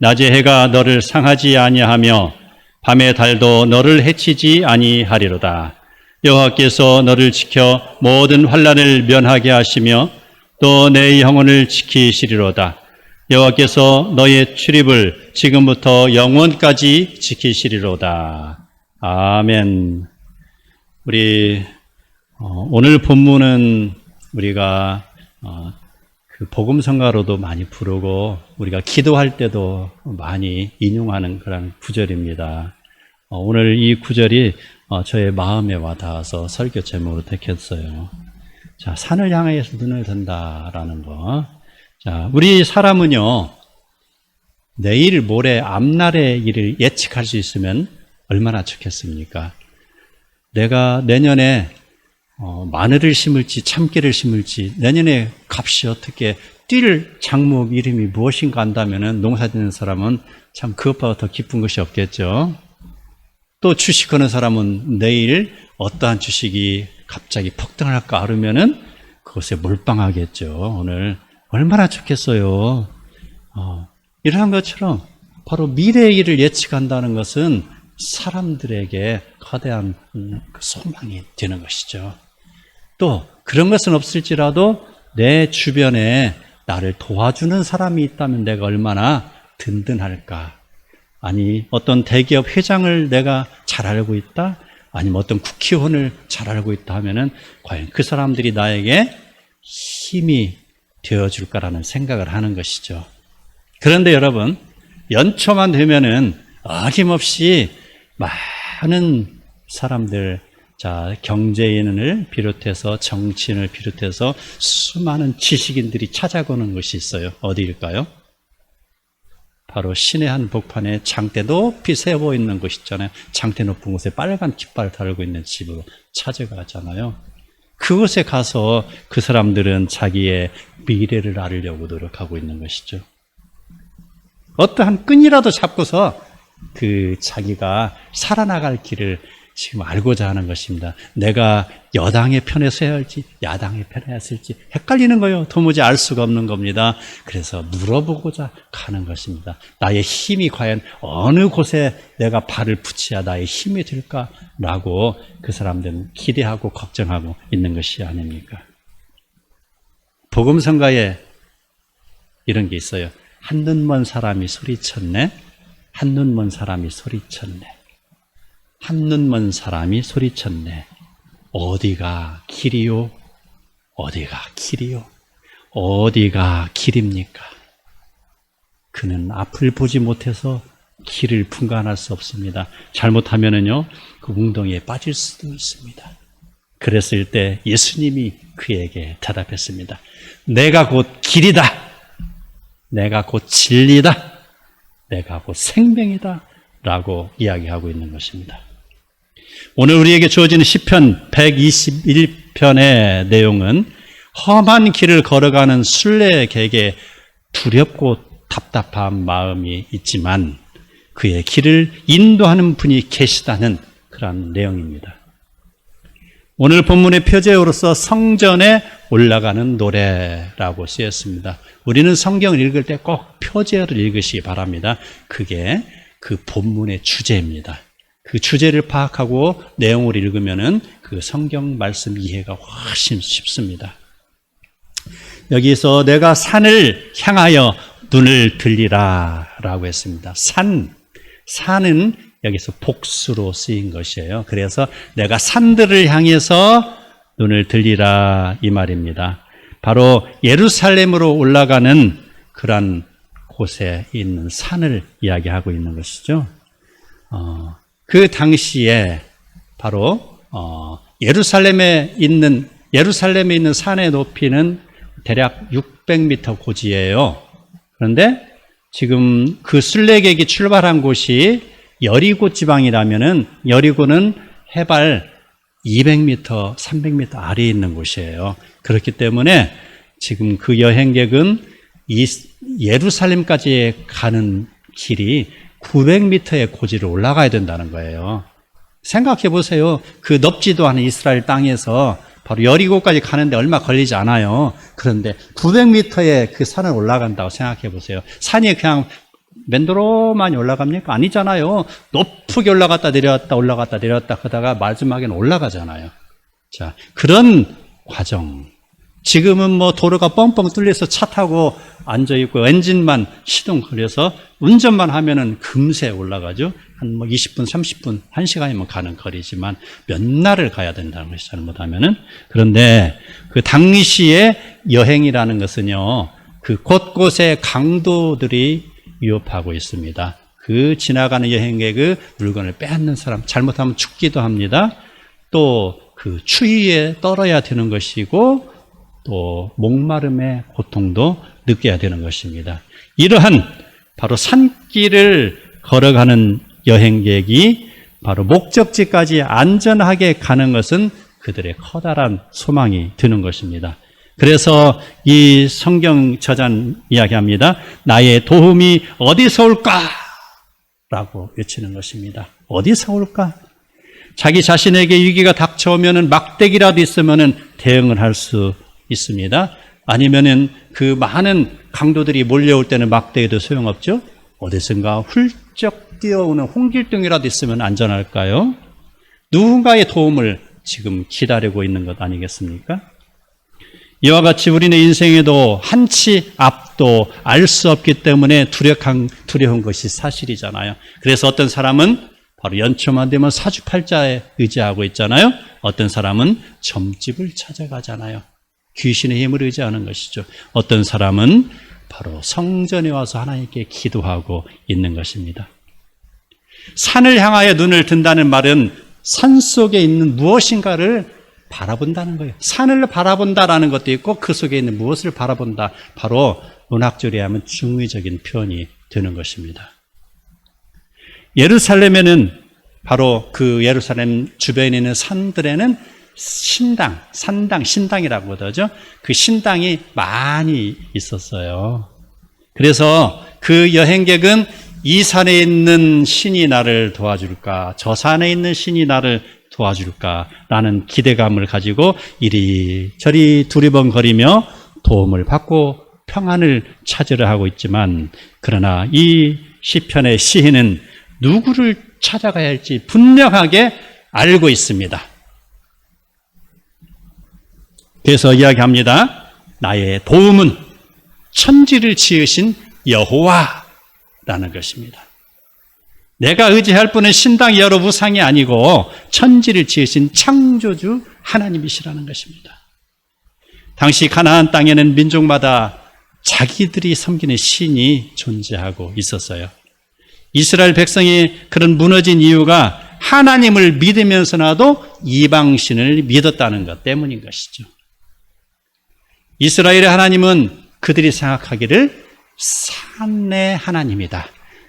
낮의 해가 너를 상하지 아니하며 밤의 달도 너를 해치지 아니하리로다. 여호와께서 너를 지켜 모든 환란을 면하게 하시며 또 내 영혼을 지키시리로다. 여호와께서 너의 출입을 지금부터 영원까지 지키시리로다. 아멘. 우리 어, 오늘 본문은 우리가 어, 그 복음성가로도 많이 부르고 우리가 기도할 때도 많이 인용하는 그런 구절입니다. 어, 오늘 이 구절이 어, 저의 마음에 와 닿아서 설교 제목으로 택했어요. 자, 산을 향해서 눈을 든다라는 거. 자, 우리 사람은요, 내일, 모레, 앞날의 일을 예측할 수 있으면 얼마나 좋겠습니까? 내가 내년에 어, 마늘을 심을지 참깨를 심을지 내년에 값이 어떻게 뛸 작목 이름이 무엇인가 한다면은 농사 짓는 사람은 참 그것보다 더 기쁜 것이 없겠죠. 또 주식하는 사람은 내일 어떠한 주식이 갑자기 폭등할까 하면은 그것에 몰빵하겠죠. 오늘 얼마나 좋겠어요. 어, 이러한 것처럼 바로 미래의 일을 예측한다는 것은 사람들에게 거대한 음, 그 소망이 되는 것이죠. 또 그런 것은 없을지라도 내 주변에 나를 도와주는 사람이 있다면 내가 얼마나 든든할까. 아니 어떤 대기업 회장을 내가 잘 알고 있다. 아니면 어떤 국회의원을 잘 알고 있다 하면은 과연 그 사람들이 나에게 힘이 되어줄까라는 생각을 하는 것이죠. 그런데 여러분 연초만 되면은 어김없이 많은 사람들 자, 경제인을 비롯해서 정치인을 비롯해서 수많은 지식인들이 찾아오는 것이 있어요. 어디일까요? 바로 신의 한 복판에 장대 높이 세워 있는 곳 있잖아요. 장대 높은 곳에 빨간 깃발 달고 있는 집으로 찾아가잖아요. 그곳에 가서 그 사람들은 자기의 미래를 알려고 노력하고 있는 것이죠. 어떠한 끈이라도 잡고서 그 자기가 살아나갈 길을 지금 알고자 하는 것입니다. 내가 여당의 편에 서야 할지 야당의 편에 했을지 헷갈리는 거예요. 도무지 알 수가 없는 겁니다. 그래서 물어보고자 가는 것입니다. 나의 힘이 과연 어느 곳에 내가 발을 붙여야 나의 힘이 될까라고 그 사람들은 기대하고 걱정하고 있는 것이 아닙니까? 복음성가에 이런 게 있어요. 한눈 먼 사람이 소리쳤네. 한눈 먼 사람이 소리쳤네. 한눈 먼 사람이 소리쳤네. 어디가 길이요? 어디가 길이요? 어디가 길입니까? 그는 앞을 보지 못해서 길을 분간할 수 없습니다. 잘못하면은요, 그 웅덩이에 빠질 수도 있습니다. 그랬을 때 예수님이 그에게 대답했습니다. 내가 곧 길이다. 내가 곧 진리다. 내가 곧 생명이다. 라고 이야기하고 있는 것입니다. 오늘 우리에게 주어지는 시편 121편의 내용은 험한 길을 걸어가는 순례객에 두렵고 답답한 마음이 있지만 그의 길을 인도하는 분이 계시다는 그런 내용입니다. 오늘 본문의 표제어로서 성전에 올라가는 노래라고 쓰였습니다. 우리는 성경을 읽을 때 꼭 표제어를 읽으시기 바랍니다. 그게 그 본문의 주제입니다. 그 주제를 파악하고 내용을 읽으면은 그 성경 말씀 이해가 훨씬 쉽습니다. 여기서 내가 산을 향하여 눈을 들리라 라고 했습니다. 산, 산은 여기서 복수로 쓰인 것이에요. 그래서 내가 산들을 향해서 눈을 들리라 이 말입니다. 바로 예루살렘으로 올라가는 그러한 곳에 있는 산을 이야기하고 있는 것이죠. 어, 그 당시에 바로 어, 예루살렘에 있는 예루살렘에 있는 산의 높이는 대략 600m 고지예요. 그런데 지금 그 순례객이 출발한 곳이 여리고 지방이라면은 여리고는 해발 200m, 300m 아래에 있는 곳이에요. 그렇기 때문에 지금 그 여행객은 이 예루살렘까지 가는 길이 900m의 고지를 올라가야 된다는 거예요. 생각해 보세요. 그 넓지도 않은 이스라엘 땅에서 바로 여리고까지 가는데 얼마 걸리지 않아요. 그런데 900m의 그 산을 올라간다고 생각해 보세요. 산이 그냥 맨도로만이 올라갑니까? 아니잖아요. 높게 올라갔다 내려왔다 올라갔다 내려왔다 하다가 마지막에는 올라가잖아요. 자, 그런 과정. 지금은 뭐 도로가 뻥뻥 뚫려서 차 타고 앉아 있고 엔진만 시동 걸려서 운전만 하면은 금세 올라가죠. 한 뭐 20분, 30분, 1시간이면 가는 거리지만 몇 날을 가야 된다는 것이 잘못하면은 그런데 그 당시의 여행이라는 것은요. 그 곳곳에 강도들이 위협하고 있습니다. 그 지나가는 여행객의 물건을 빼앗는 사람 잘못하면 죽기도 합니다. 또 그 추위에 떨어야 되는 것이고 또 목마름의 고통도 느껴야 되는 것입니다. 이러한 바로 산길을 걸어가는 여행객이 바로 목적지까지 안전하게 가는 것은 그들의 커다란 소망이 드는 것입니다. 그래서 이 성경 저잔 이야기합니다. 나의 도움이 어디서 올까? 라고 외치는 것입니다. 어디서 올까? 자기 자신에게 위기가 닥쳐오면은 막대기라도 있으면은 대응을 할 수 있습니다. 아니면은 그 많은 강도들이 몰려올 때는 막대기도 소용없죠. 어디선가 훌쩍 뛰어오는 홍길동이라도 있으면 안전할까요? 누군가의 도움을 지금 기다리고 있는 것 아니겠습니까? 이와 같이 우리는 인생에도 한치 앞도 알 수 없기 때문에 두려운, 두려운 것이 사실이잖아요. 그래서 어떤 사람은 바로 연초만 되면 사주팔자에 의지하고 있잖아요. 어떤 사람은 점집을 찾아가잖아요. 귀신의 힘을 의지하는 것이죠. 어떤 사람은 바로 성전에 와서 하나님께 기도하고 있는 것입니다. 산을 향하여 눈을 든다는 말은 산 속에 있는 무엇인가를 바라본다는 거예요. 산을 바라본다라는 것도 있고 그 속에 있는 무엇을 바라본다. 바로 문학적으로 하면 중의적인 표현이 되는 것입니다. 예루살렘에는 바로 그 예루살렘 주변에 있는 산들에는 신당, 산당, 신당이라고 하죠. 그 신당이 많이 있었어요. 그래서 그 여행객은 이 산에 있는 신이 나를 도와줄까, 저 산에 있는 신이 나를 도와줄까라는 기대감을 가지고 이리저리 두리번거리며 도움을 받고 평안을 찾으려 하고 있지만 그러나 이 시편의 시인은 누구를 찾아가야 할지 분명하게 알고 있습니다. 그래서 이야기합니다. 나의 도움은 천지를 지으신 여호와라는 것입니다. 내가 의지할 분은 신당 여러 우상이 아니고 천지를 지으신 창조주 하나님이시라는 것입니다. 당시 가나안 땅에는 민족마다 자기들이 섬기는 신이 존재하고 있었어요. 이스라엘 백성이 그런 무너진 이유가 하나님을 믿으면서나도 이방신을 믿었다는 것 때문인 것이죠. 이스라엘의 하나님은 그들이 생각하기를 산의 하나님이다.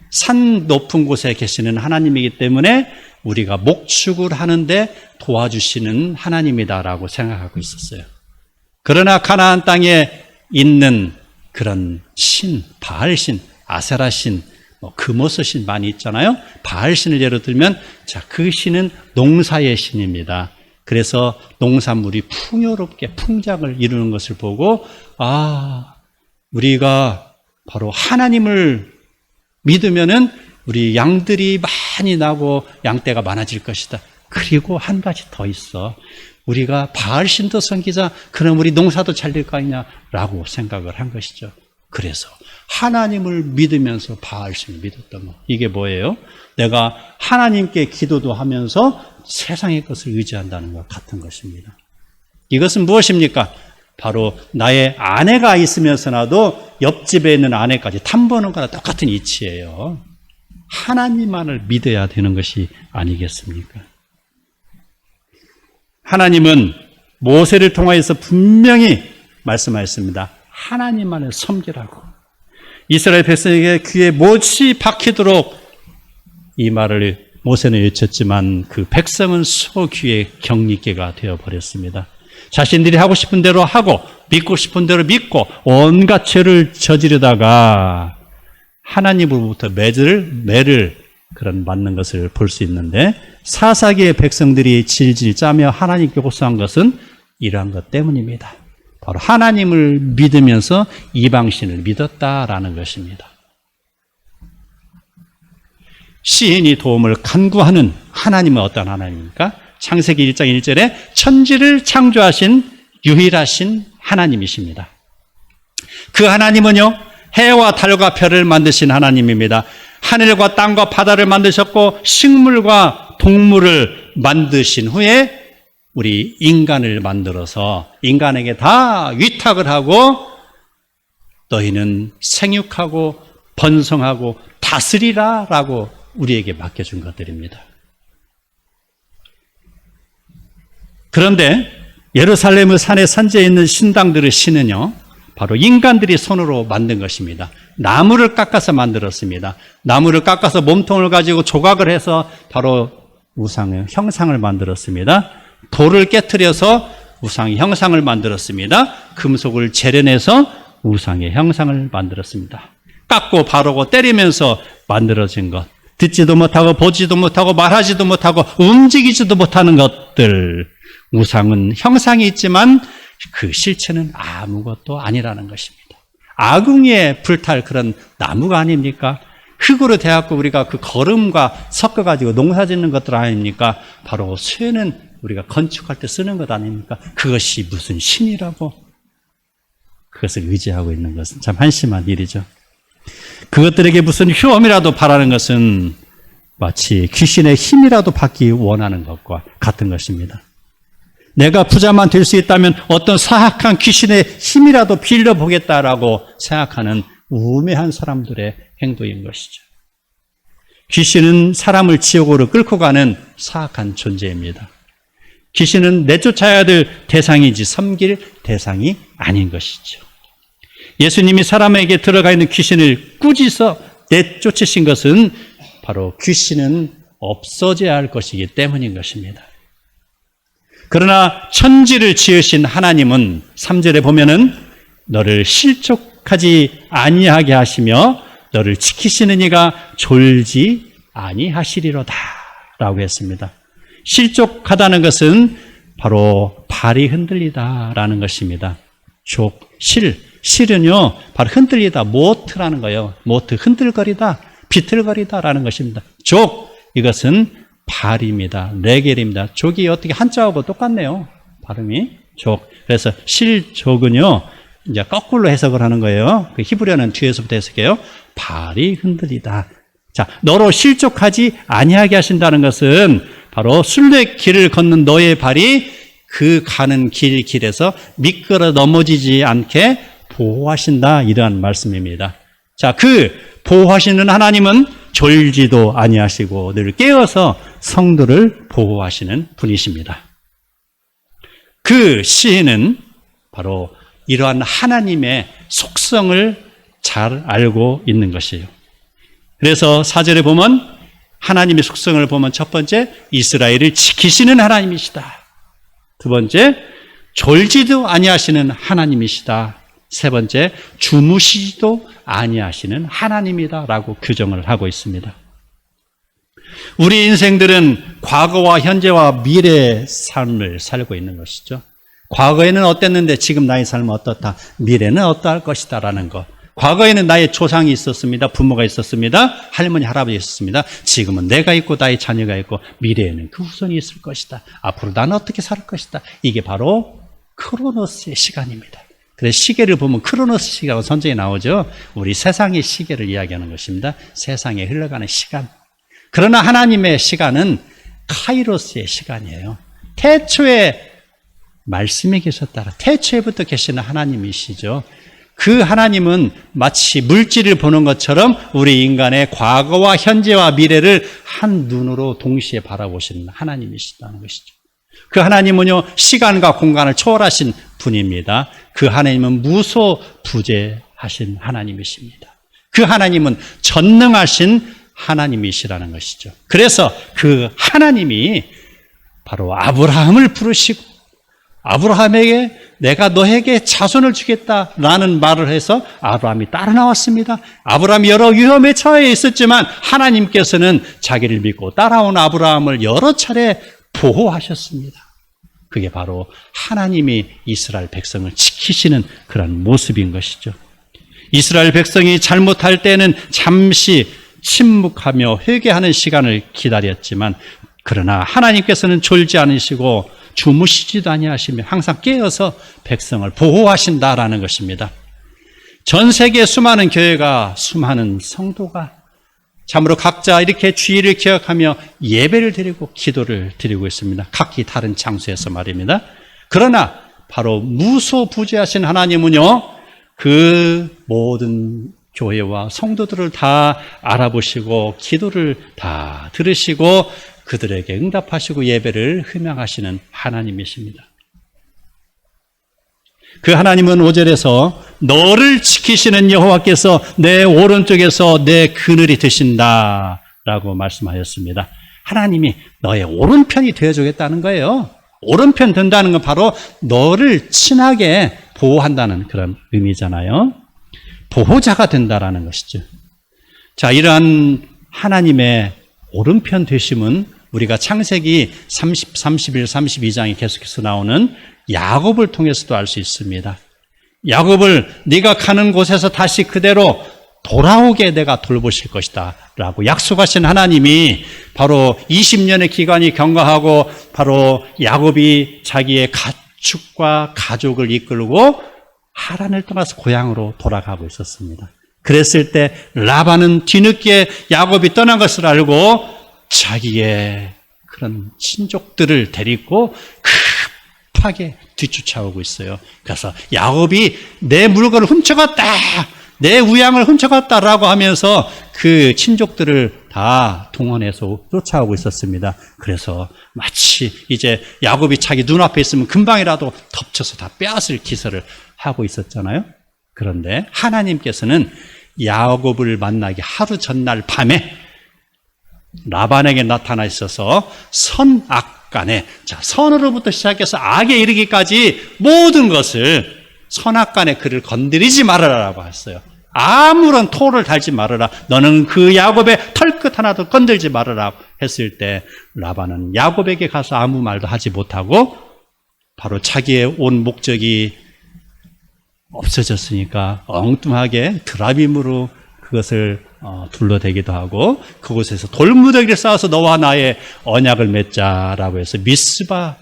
산 높은 곳에 계시는 하나님이기 때문에 우리가 목축을 하는데 도와주시는 하나님이다라고 생각하고 있었어요. 그러나 가나안 땅에 있는 그런 신, 바알신, 아세라신, 뭐 금오스신 많이 있잖아요. 바알신을 예로 들면 자, 그 신은 농사의 신입니다. 그래서 농산물이 풍요롭게 풍작을 이루는 것을 보고 아, 우리가 바로 하나님을 믿으면은 우리 양들이 많이 나고 양떼가 많아질 것이다. 그리고 한 가지 더 있어. 우리가 바알 신도 섬기자. 그럼 우리 농사도 잘 될 거 아니냐라고 생각을 한 것이죠. 그래서 하나님을 믿으면서 바알신을 믿었던 거. 이게 뭐예요? 내가 하나님께 기도도 하면서 세상의 것을 의지한다는 것 같은 것입니다. 이것은 무엇입니까? 바로 나의 아내가 있으면서나도 옆집에 있는 아내까지 탐보는 거나 똑같은 이치예요. 하나님만을 믿어야 되는 것이 아니겠습니까? 하나님은 모세를 통하여서 분명히 말씀하셨습니다. 하나님만을 섬기라고. 이스라엘 백성에게 귀에 못이 박히도록 이 말을 모세는 외쳤지만 그 백성은 소귀의 격리계가 되어버렸습니다. 자신들이 하고 싶은 대로 하고 믿고 싶은 대로 믿고 온갖 죄를 저지르다가 하나님으로부터 매를 매를 그런 맞는 것을 볼 수 있는데 사사기의 백성들이 질질 짜며 하나님께 호소한 것은 이러한 것 때문입니다. 바로 하나님을 믿으면서 이방신을 믿었다라는 것입니다. 시인이 도움을 간구하는 하나님은 어떤 하나님입니까? 창세기 1장 1절에 천지를 창조하신 유일하신 하나님이십니다. 그 하나님은요, 해와 달과 별을 만드신 하나님입니다. 하늘과 땅과 바다를 만드셨고 식물과 동물을 만드신 후에 우리 인간을 만들어서 인간에게 다 위탁을 하고 너희는 생육하고 번성하고 다스리라 라고 우리에게 맡겨준 것들입니다. 그런데 예루살렘의 산에 산지에 있는 신당들의 신은요, 바로 인간들이 손으로 만든 것입니다. 나무를 깎아서 만들었습니다. 나무를 깎아서 몸통을 가지고 조각을 해서 바로 우상의 형상을 만들었습니다. 돌을 깨뜨려서 우상의 형상을 만들었습니다. 금속을 재련해서 우상의 형상을 만들었습니다. 깎고 바르고 때리면서 만들어진 것. 듣지도 못하고 보지도 못하고 말하지도 못하고 움직이지도 못하는 것들. 우상은 형상이 있지만 그 실체는 아무것도 아니라는 것입니다. 아궁이에 불탈 그런 나무가 아닙니까? 흙으로 대갖고 우리가 그 거름과 섞어가지고 농사 짓는 것들 아닙니까? 바로 쇠는 우리가 건축할 때 쓰는 것 아닙니까? 그것이 무슨 신이라고? 그것을 의지하고 있는 것은 참 한심한 일이죠. 그것들에게 무슨 효험이라도 바라는 것은 마치 귀신의 힘이라도 받기 원하는 것과 같은 것입니다. 내가 부자만 될 수 있다면 어떤 사악한 귀신의 힘이라도 빌려보겠다라고 생각하는 우매한 사람들의 행동인 것이죠. 귀신은 사람을 지옥으로 끌고 가는 사악한 존재입니다. 귀신은 내쫓아야 될 대상이지 섬길 대상이 아닌 것이죠. 예수님이 사람에게 들어가 있는 귀신을 꾸짖어 내쫓으신 것은 바로 귀신은 없어져야 할 것이기 때문인 것입니다. 그러나 천지를 지으신 하나님은 3절에 보면은 너를 실족하지 아니하게 하시며 너를 지키시는 이가 졸지 아니하시리로다 라고 했습니다. 실족하다는 것은 바로 발이 흔들리다라는 것입니다. 족, 실, 실은요, 바로 흔들리다, 모트라는 거예요. 모트, 흔들거리다, 비틀거리다라는 것입니다. 족, 이것은 발입니다. 레겔입니다. 족이 어떻게 한자하고 똑같네요. 발음이. 족. 그래서 실족은요, 이제 거꾸로 해석을 하는 거예요. 그 히브리어는 뒤에서부터 해석해요. 발이 흔들리다. 자, 너로 실족하지 아니하게 하신다는 것은 바로 순례 길을 걷는 너의 발이 그 가는 길 길에서 미끄러 넘어지지 않게 보호하신다 이러한 말씀입니다. 자, 그 보호하시는 하나님은 졸지도 아니하시고 늘 깨어서 성도를 보호하시는 분이십니다. 그 시인은 바로 이러한 하나님의 속성을 잘 알고 있는 것이에요. 그래서 사절에 보면 하나님의 속성을 보면 첫 번째 이스라엘을 지키시는 하나님이시다. 두 번째 졸지도 아니하시는 하나님이시다. 세 번째 주무시지도 아니하시는 하나님이다라고 규정을 하고 있습니다. 우리 인생들은 과거와 현재와 미래의 삶을 살고 있는 것이죠. 과거에는 어땠는데 지금 나의 삶은 어떻다. 미래는 어떠할 것이다라는 것. 과거에는 나의 조상이 있었습니다. 부모가 있었습니다. 할머니, 할아버지 있었습니다. 지금은 내가 있고 나의 자녀가 있고 미래에는 그 후손이 있을 것이다. 앞으로 나는 어떻게 살 것이다. 이게 바로 크로노스의 시간입니다. 그래서 시계를 보면 크로노스 시계가 선정에 나오죠. 우리 세상의 시계를 이야기하는 것입니다. 세상에 흘러가는 시간. 그러나 하나님의 시간은 카이로스의 시간이에요. 태초에 말씀이 계셨다라 태초에부터 계시는 하나님이시죠. 그 하나님은 마치 물질을 보는 것처럼 우리 인간의 과거와 현재와 미래를 한 눈으로 동시에 바라보시는 하나님이시다는 것이죠. 그 하나님은요, 시간과 공간을 초월하신 분입니다. 그 하나님은 무소부재하신 하나님이십니다. 그 하나님은 전능하신 하나님이시라는 것이죠. 그래서 그 하나님이 바로 아브라함을 부르시고 아브라함에게 내가 너에게 자손을 주겠다라는 말을 해서 아브라함이 따라 나왔습니다. 아브라함이 여러 위험에 처해 있었지만 하나님께서는 자기를 믿고 따라온 아브라함을 여러 차례 보호하셨습니다. 그게 바로 하나님이 이스라엘 백성을 지키시는 그런 모습인 것이죠. 이스라엘 백성이 잘못할 때는 잠시 침묵하며 회개하는 시간을 기다렸지만 그러나 하나님께서는 졸지 않으시고 주무시지도 아니하시며 항상 깨어서 백성을 보호하신다라는 것입니다. 전 세계 수많은 교회가 수많은 성도가 참으로 각자 이렇게 주의를 기억하며 예배를 드리고 기도를 드리고 있습니다. 각기 다른 장소에서 말입니다. 그러나 바로 무소부재하신 하나님은요, 그 모든 교회와 성도들을 다 알아보시고 기도를 다 들으시고 그들에게 응답하시고 예배를 흠양하시는 하나님이십니다. 그 하나님은 5절에서 너를 지키시는 여호와께서 내 오른쪽에서 내 그늘이 되신다 라고 말씀하셨습니다. 하나님이 너의 오른편이 되어주겠다는 거예요. 오른편 된다는 건 바로 너를 친하게 보호한다는 그런 의미잖아요. 보호자가 된다라는 것이죠. 자, 이러한 하나님의 오른편 되심은 우리가 창세기 30, 31, 32장에 계속해서 나오는 야곱을 통해서도 알 수 있습니다. 야곱을 네가 가는 곳에서 다시 그대로 돌아오게 내가 돌보실 것이다. 라고 약속하신 하나님이 바로 20년의 기간이 경과하고 바로 야곱이 자기의 가축과 가족을 이끌고 하란을 떠나서 고향으로 돌아가고 있었습니다. 그랬을 때 라반은 뒤늦게 야곱이 떠난 것을 알고 자기의 그런 친족들을 데리고 급하게 뒤쫓아오고 있어요. 그래서 야곱이 내 물건을 훔쳐갔다! 내 우양을 훔쳐갔다라고 하면서 그 친족들을 다 동원해서 쫓아오고 있었습니다. 그래서 마치 이제 야곱이 자기 눈앞에 있으면 금방이라도 덮쳐서 다 빼앗을 기세를 하고 있었잖아요. 그런데 하나님께서는 야곱을 만나기 하루 전날 밤에 라반에게 나타나 있어서 선악 간에 자 선으로부터 시작해서 악에 이르기까지 모든 것을 선악간에 그를 건드리지 말아라라고 했어요. 아무런 토를 달지 말아라. 너는 그 야곱의 털끝 하나도 건들지 말아라 했을 때 라반은 야곱에게 가서 아무 말도 하지 못하고 바로 자기의 온 목적이 없어졌으니까 엉뚱하게 드라빔으로 그것을 어, 둘러대기도 하고 그곳에서 돌무더기를 쌓아서 너와 나의 언약을 맺자라고 해서 미스바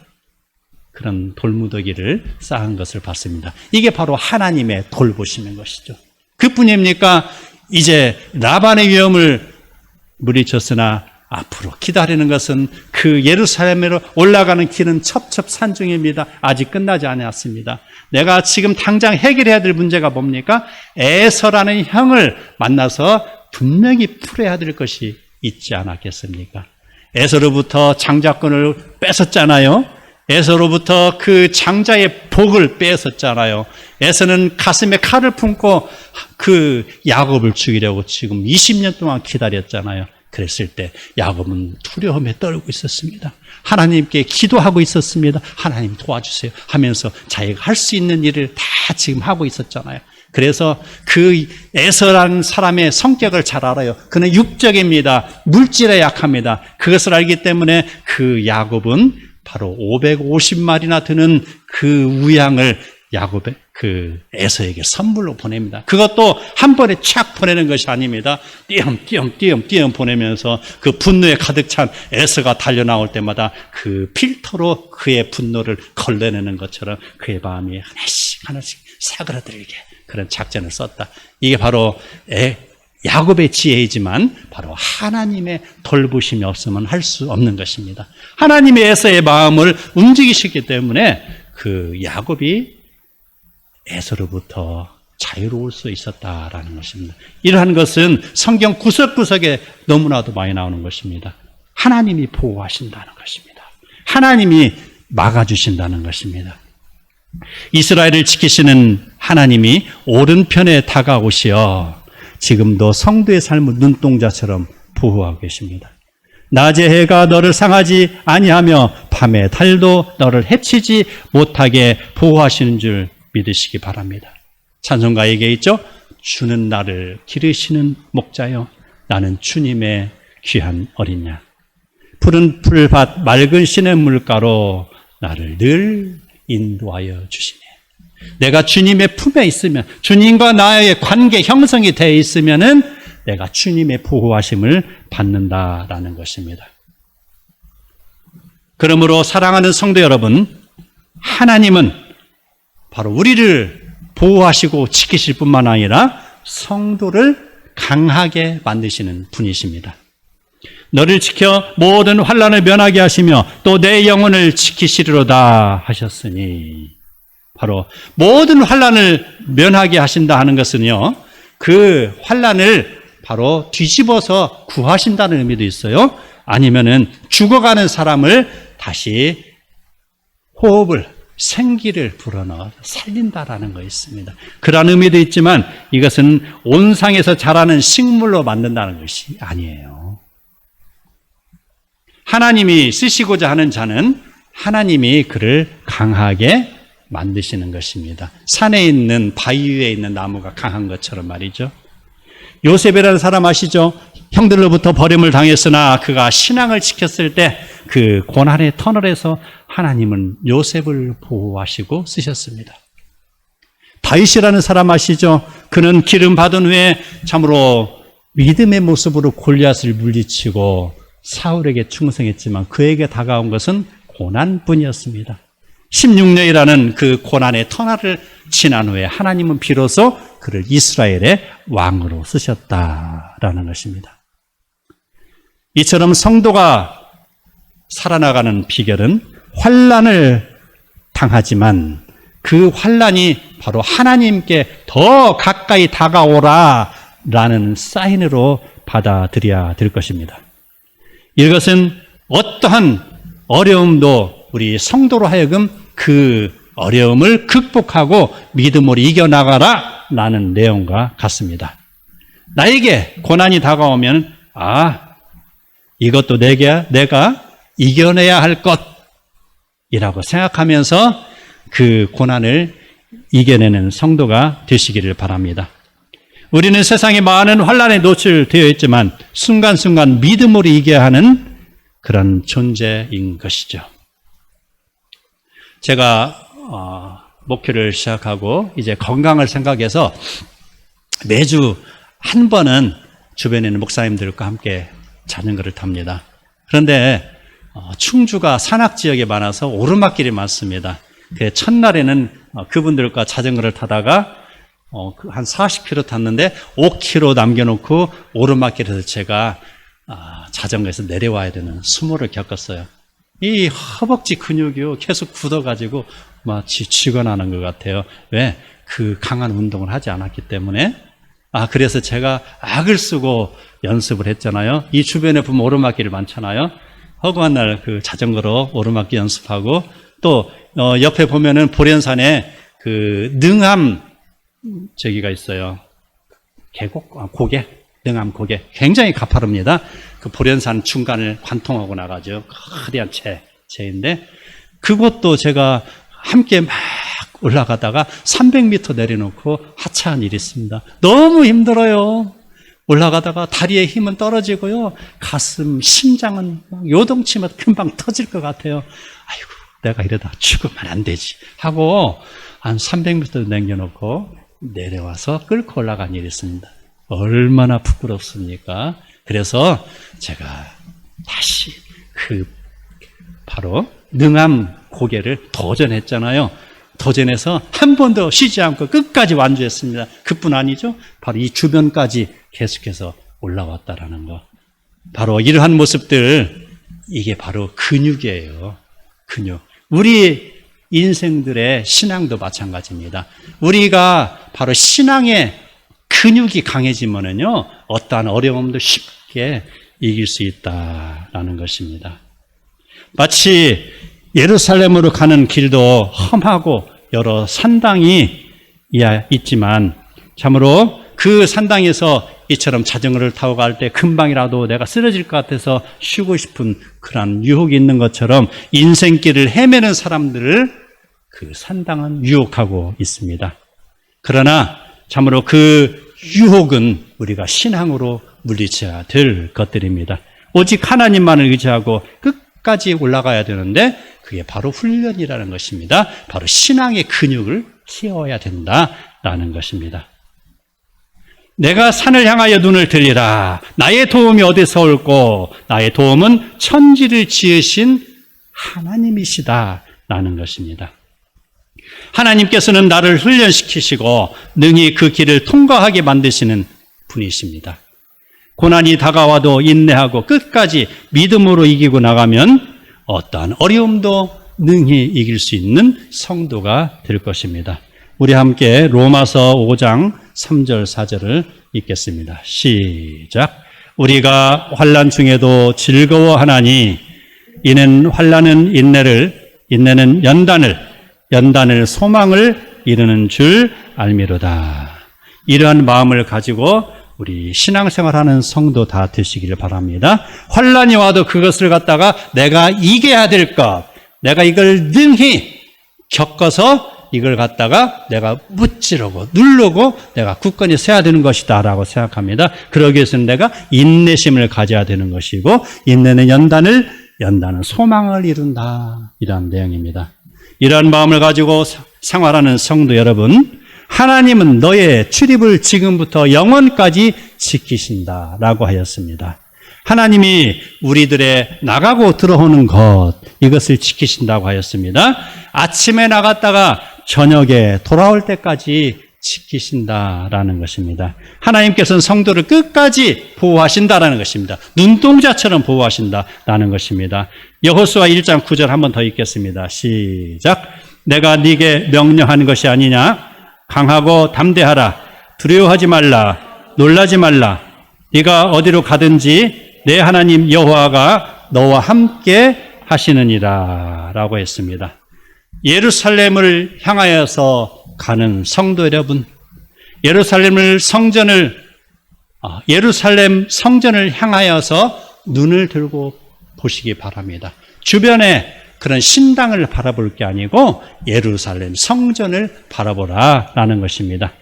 그런 돌무더기를 쌓은 것을 봤습니다. 이게 바로 하나님의 돌보시는 것이죠. 그뿐입니까? 이제 라반의 위험을 물리쳤으나 앞으로 기다리는 것은 그 예루살렘으로 올라가는 길은 첩첩산중입니다. 아직 끝나지 않았습니다. 내가 지금 당장 해결해야 될 문제가 뭡니까? 에서라는 형을 만나서 분명히 풀어야 될 것이 있지 않았겠습니까? 에서로부터 장자권을 뺏었잖아요. 에서로부터 그 장자의 복을 뺏었잖아요. 에서는 가슴에 칼을 품고 그 야곱을 죽이려고 지금 20년 동안 기다렸잖아요. 그랬을 때 야곱은 두려움에 떨고 있었습니다. 하나님께 기도하고 있었습니다. 하나님 도와주세요 하면서 자기가 할 수 있는 일을 다 지금 하고 있었잖아요. 그래서 그 에서라는 사람의 성격을 잘 알아요. 그는 육적입니다. 물질에 약합니다. 그것을 알기 때문에 그 야곱은 바로 550마리나 되는 그 우양을 야곱의 그 에서에게 선물로 보냅니다. 그것도 한 번에 착 보내는 것이 아닙니다. 띄엄띄엄 띄엄띄엄 보내면서 그 분노에 가득 찬 에서가 달려 나올 때마다 그 필터로 그의 분노를 걸러내는 것처럼 그의 마음이 하나씩 하나씩 사그라들게 그런 작전을 썼다. 이게 바로 에, 야곱의 지혜이지만 바로 하나님의 돌보심이 없으면 할 수 없는 것입니다. 하나님의 에서의 마음을 움직이시기 때문에 그 야곱이 에서로부터 자유로울 수 있었다라는 것입니다. 이러한 것은 성경 구석구석에 너무나도 많이 나오는 것입니다. 하나님이 보호하신다는 것입니다. 하나님이 막아주신다는 것입니다. 이스라엘을 지키시는 하나님이 오른편에 다가오시어 지금도 성도의 삶을 눈동자처럼 보호하고 계십니다. 낮의 해가 너를 상하지 아니하며 밤의 달도 너를 해치지 못하게 보호하시는 줄 믿으시기 바랍니다. 찬송가에게 있죠? 주는 나를 기르시는 목자요. 나는 주님의 귀한 어린 양. 푸른 풀밭 맑은 시냇 물가로 나를 늘 인도하여 주시네. 내가 주님의 품에 있으면 주님과 나의 관계 형성이 되어 있으면은 내가 주님의 보호하심을 받는다라는 것입니다. 그러므로 사랑하는 성도 여러분, 하나님은 바로 우리를 보호하시고 지키실 뿐만 아니라 성도를 강하게 만드시는 분이십니다. 너를 지켜 모든 환란을 면하게 하시며 또 내 영혼을 지키시리로다 하셨으니 바로 모든 환란을 면하게 하신다 하는 것은요. 그 환란을 바로 뒤집어서 구하신다는 의미도 있어요. 아니면은 죽어가는 사람을 다시 호흡을 생기를 불어넣어 살린다라는 거 있습니다. 그런 의미도 있지만 이것은 온상에서 자라는 식물로 만든다는 것이 아니에요. 하나님이 쓰시고자 하는 자는 하나님이 그를 강하게 만드시는 것입니다. 산에 있는 바위 위에 있는 나무가 강한 것처럼 말이죠. 요셉이라는 사람 아시죠? 형들로부터 버림을 당했으나 그가 신앙을 지켰을 때 그 고난의 터널에서 하나님은 요셉을 보호하시고 쓰셨습니다. 다윗이라는 사람 아시죠? 그는 기름 받은 후에 참으로 믿음의 모습으로 골리앗을 물리치고 사울에게 충성했지만 그에게 다가온 것은 고난뿐이었습니다. 16년이라는 그 고난의 터널을 지난 후에 하나님은 비로소 그를 이스라엘의 왕으로 쓰셨다라는 것입니다. 이처럼 성도가 살아나가는 비결은 환란을 당하지만 그 환란이 바로 하나님께 더 가까이 다가오라 라는 사인으로 받아들여야 될 것입니다. 이것은 어떠한 어려움도 우리 성도로 하여금 그 어려움을 극복하고 믿음으로 이겨나가라 라는 내용과 같습니다. 나에게 고난이 다가오면, 아, 이것도 내게, 내가 이겨내야 할 것이라고 생각하면서 그 고난을 이겨내는 성도가 되시기를 바랍니다. 우리는 세상에 많은 환란에 노출되어 있지만 순간순간 믿음으로 이겨야 하는 그런 존재인 것이죠. 제가 어, 목표를 시작하고 이제 건강을 생각해서 매주 한 번은 주변에 있는 목사님들과 함께 자전거를 탑니다. 그런데 어, 충주가 산악 지역이 많아서 오르막길이 많습니다. 그 첫날에는 어, 그분들과 자전거를 타다가 어, 그한 40km 탔는데 5km 남겨놓고 오르막길에서 제가 아, 자전거에서 내려와야 되는 수모를 겪었어요. 이 허벅지 근육이 계속 굳어가지고 마치 쥐거나는 것 같아요. 왜? 그 강한 운동을 하지 않았기 때문에. 아, 그래서 제가 악을 쓰고 연습을 했잖아요. 이 주변에 보면 오르막길 많잖아요. 허구한 날 그 자전거로 오르막길 연습하고 또 어, 옆에 보면은 보련산에 그 능암 저기가 있어요. 계곡, 아, 고개, 능암 고개. 굉장히 가파릅니다. 그 보련산 중간을 관통하고 나가죠. 거대한 체, 체인데 그것도 제가 함께 막 올라가다가 300m 내려놓고 하차한 일이 있습니다. 너무 힘들어요. 올라가다가 다리에 힘은 떨어지고요. 가슴, 심장은 요동치면 금방 터질 것 같아요. 아이고, 내가 이러다 죽으면 안 되지. 하고 한 300m 남겨놓고 내려와서 끌고 올라간 일이 있습니다. 얼마나 부끄럽습니까? 그래서 제가 다시 그 바로 능암 고개를 도전했잖아요. 도전해서 한 번도 쉬지 않고 끝까지 완주했습니다. 그뿐 아니죠. 바로 이 주변까지 계속해서 올라왔다라는 거. 바로 이러한 모습들 이게 바로 근육이에요. 근육. 우리 인생들의 신앙도 마찬가지입니다. 우리가 바로 신앙의 근육이 강해지면은요, 어떠한 어려움도 쉽게 이길 수 있다라는 것입니다. 마치 예루살렘으로 가는 길도 험하고 여러 산당이 있지만 참으로 그 산당에서 이처럼 자전거를 타고 갈 때 금방이라도 내가 쓰러질 것 같아서 쉬고 싶은 그런 유혹이 있는 것처럼 인생길을 헤매는 사람들을 그 산당은 유혹하고 있습니다. 그러나 참으로 그 유혹은 우리가 신앙으로 물리쳐야 될 것들입니다. 오직 하나님만을 의지하고 끝까지 올라가야 되는데 그게 바로 훈련이라는 것입니다. 바로 신앙의 근육을 키워야 된다라는 것입니다. 내가 산을 향하여 눈을 들리라. 나의 도움이 어디서 올고 나의 도움은 천지를 지으신 하나님이시다. 라는 것입니다. 하나님께서는 나를 훈련시키시고 능히 그 길을 통과하게 만드시는 분이십니다. 고난이 다가와도 인내하고 끝까지 믿음으로 이기고 나가면 어떠한 어려움도 능히 이길 수 있는 성도가 될 것입니다. 우리 함께 로마서 5장 3절 4절을 읽겠습니다. 시작. 우리가 환란 중에도 즐거워하나니 이는 환란은 인내를 인내는 연단을 연단을 소망을 이루는 줄 알미로다. 이러한 마음을 가지고 우리 신앙생활하는 성도 다 되시기를 바랍니다. 환란이 와도 그것을 갖다가 내가 이겨야 될 것, 내가 이걸 능히 겪어서 이걸 갖다가 내가 무찌르고 누르고 내가 굳건히 서야 되는 것이다라고 생각합니다. 그러기 위해서는 내가 인내심을 가져야 되는 것이고 인내는 연단을 연단은 소망을 이룬다 이러한 내용입니다. 이러한 마음을 가지고 생활하는 성도 여러분, 하나님은 너의 출입을 지금부터 영원까지 지키신다 라고 하였습니다. 하나님이 우리들의 나가고 들어오는 것 이것을 지키신다고 하였습니다. 아침에 나갔다가 저녁에 돌아올 때까지 지키신다라는 것입니다. 하나님께서는 성도를 끝까지 보호하신다라는 것입니다. 눈동자처럼 보호하신다라는 것입니다. 여호수아 1장 9절 한번 더 읽겠습니다. 시작. 내가 네게 명령하는 것이 아니냐? 강하고 담대하라. 두려워하지 말라. 놀라지 말라. 네가 어디로 가든지 내 하나님 여호와가 너와 함께 하시느니라라고 했습니다. 예루살렘을 향하여서 가는 성도 여러분, 예루살렘을 성전을 아, 예루살렘 성전을 향하여서 눈을 들고 보시기 바랍니다. 주변에 그런 신당을 바라볼 게 아니고 예루살렘 성전을 바라보라라는 것입니다.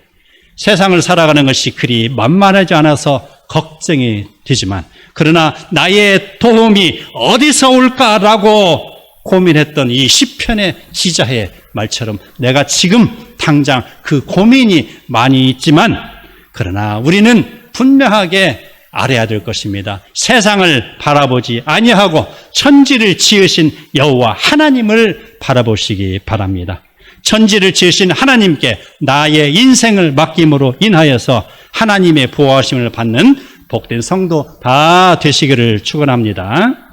세상을 살아가는 것이 그리 만만하지 않아서 걱정이 되지만 그러나 나의 도움이 어디서 올까라고 고민했던 이 시편의 기자의 말처럼 내가 지금 당장 그 고민이 많이 있지만 그러나 우리는 분명하게 알아야 될 것입니다. 세상을 바라보지 아니하고 천지를 지으신 여호와 하나님을 바라보시기 바랍니다. 천지를 지으신 하나님께 나의 인생을 맡김으로 인하여서 하나님의 보호하심을 받는 복된 성도 다 되시기를 축원합니다.